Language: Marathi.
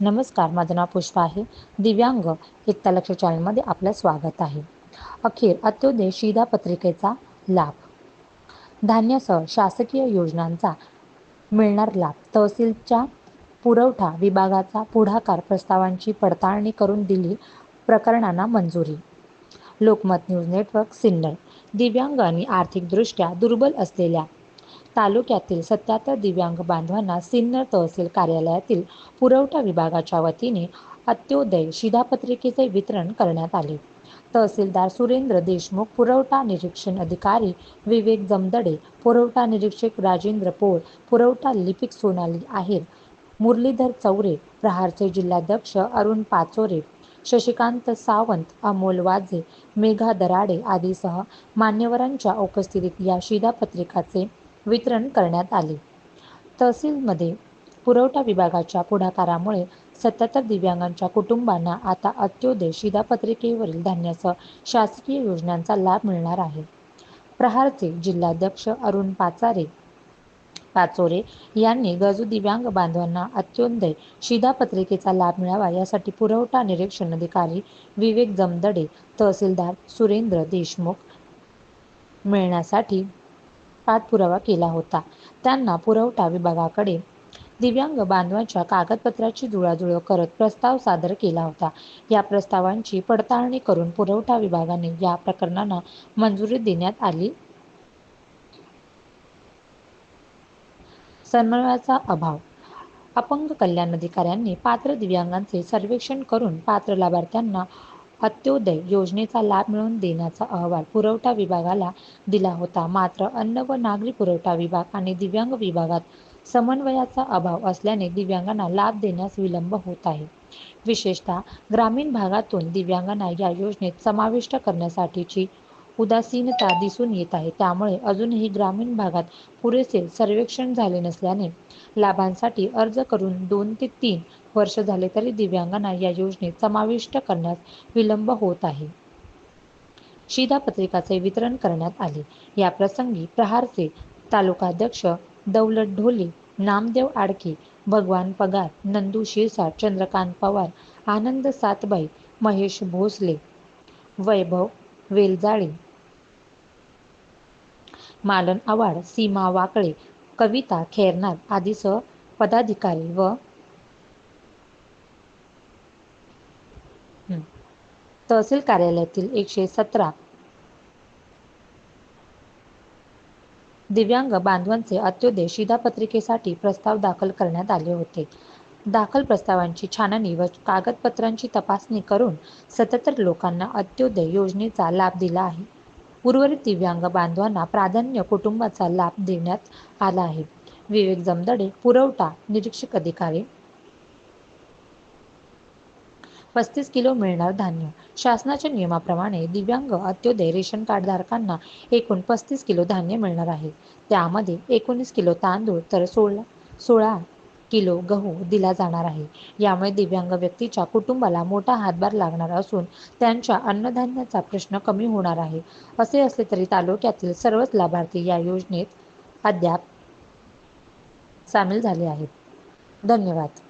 नमस्कार माझं नाव पुष्पा आहे. दिव्यांग एकता लक्ष चॅनलमध्ये आपलं स्वागत आहे. अखेर अंत्योदय शिधापत्रिकेचा लाभ. धान्यासह शासकीय योजनांचा मिळणार लाभ. तहसीलच्या पुरवठा विभागाचा पुढाकार प्रस्तावांची पडताळणी करून दिली प्रकरणांना मंजुरी. Lokmat news network Sinnar. दिव्यांग आणि आर्थिकदृष्ट्या दुर्बल असलेल्या तालुक्यातील सत्याहत्तर दिव्यांग बांधवांना सिन्नर तहसील कार्यालयातील पुरवठा विभागाच्या वतीने अंत्योदय शिधापत्रिकेचे वितरण करण्यात आले. तहसीलदार सुरेंद्र देशमुख पुरवठा निरीक्षण अधिकारी विवेक जमदडे पुरवठा निरीक्षक राजेंद्र पोळ पुरवठा लिपिक सोनाली आहेर मुरलीधर चौरे प्रहारचे जिल्हाध्यक्ष अरुण पाचोरे शशिकांत सावंत अमोल वाजे मेघा दराडे आदीसह मान्यवरांच्या उपस्थितीत या शिधापत्रिकाचे वितरण करण्यात आले. तहसीलमध्ये पुरवठा विभागाच्या पुढाकारामुळे सत्याहत्तर दिव्यांगांच्या कुटुंबांना आता अंत्योदय शिधापत्रिकेवरील धान्यासह शासकीय योजनांचा लाभ मिळणार आहे. प्रहारचे जिल्हाध्यक्ष अरुण पाचारे पाचोरे यांनी गरजू दिव्यांग बांधवांना अंत्योदय शिधापत्रिकेचा लाभ मिळावा यासाठी पुरवठा निरीक्षण अधिकारी विवेक जमदडे तहसीलदार सुरेंद्र देशमुख मिळण्यासाठी पाठपुरावा केला होता. त्यांना पुरवठा विभागाकडे दिव्यांग बांधवांच्या कागदपत्राची जुळाजुळव करत प्रस्ताव सादर केला होता. या प्रस्तावांची पडताळणी करून पुरवठा विभागाने या प्रकरणांना मंजुरी देण्यात आली. समन्वयाचा अभाव. अपंग कल्याण अधिकाऱ्यांनी पात्र दिव्यांगांचे सर्वेक्षण करून पात्र लाभार्थ्यांना अंत्योदय योजनेचा लाभ मिळवून देण्याचा अहवाल पुरवठा विभागाला दिला होता. मात्र अन्न व नागरी पुरवठा विभाग आणि दिव्यांग विभागात समन्वयाचा अभाव असल्याने दिव्यांगांना लाभ देण्यास विलंब होत आहे. विशेषतः ग्रामीण भागातून दिव्यांगांना या योजनेत समाविष्ट करण्यासाठीची उदासीनता दिसून येत आहे. त्यामुळे अजूनही ग्रामीण भागात पुरेसे सर्वेक्षण झाले नसल्याने लाभांसाठी अर्ज करून दोन ते तीन वर्ष झाले तरी दिव्यांगांना या योजनेत समाविष्ट करण्यास विलंब होत आहे. शिधापत्रिकाचे वितरण करण्यात आले. या प्रसंगी प्रहारचे तालुकाध्यक्ष दौलत ढोले नामदेव आडके भगवान पगार नंदू शिरसाट चंद्रकांत पवार आनंद सातबाई महेश भोसले वैभव वेलजाळे मालन आवाड सीमा वाकळे कविता खेरनाथ आदीसह पदाधिकारी व तहसील कार्यालयातील एकशे सतरा दिव्यांग बांधवांचे अंत्योदय शिधापत्रिकेसाठी प्रस्ताव दाखल करण्यात आले होते. दाखल प्रस्तावांची छाननी व कागदपत्रांची तपासणी करून सत्याहत्तर लोकांना अंत्योदय योजनेचा लाभ दिला आहे. उर्वरित दिव्यांग बांधवांना प्राधान्य कुटुंबाचा लाभ देण्यात आला आहे. विवेक जमदडे पुरवठा निरीक्षक अधिकारी पस्तीस किलो मिळणार धान्य. शासनाच्या नियमाप्रमाणे दिव्यांग अंत्योदय रेशन कार्ड धारकांना एकूण पस्तीस किलो धान्य मिळणार आहे. त्यामध्ये एकोणीस किलो तांदूळ तर सोळा सोळा किलो गहू दिला जाणार आहे. यामुळे दिव्यांग व्यक्तीच्या कुटुंबाला मोठा हातभार लागणार असून त्यांच्या अन्नधान्याचा प्रश्न कमी होणार आहे. असे असले तरी तालुक्यातील सर्वच लाभार्थी या योजनेत अद्याप सामील झाले आहेत. धन्यवाद.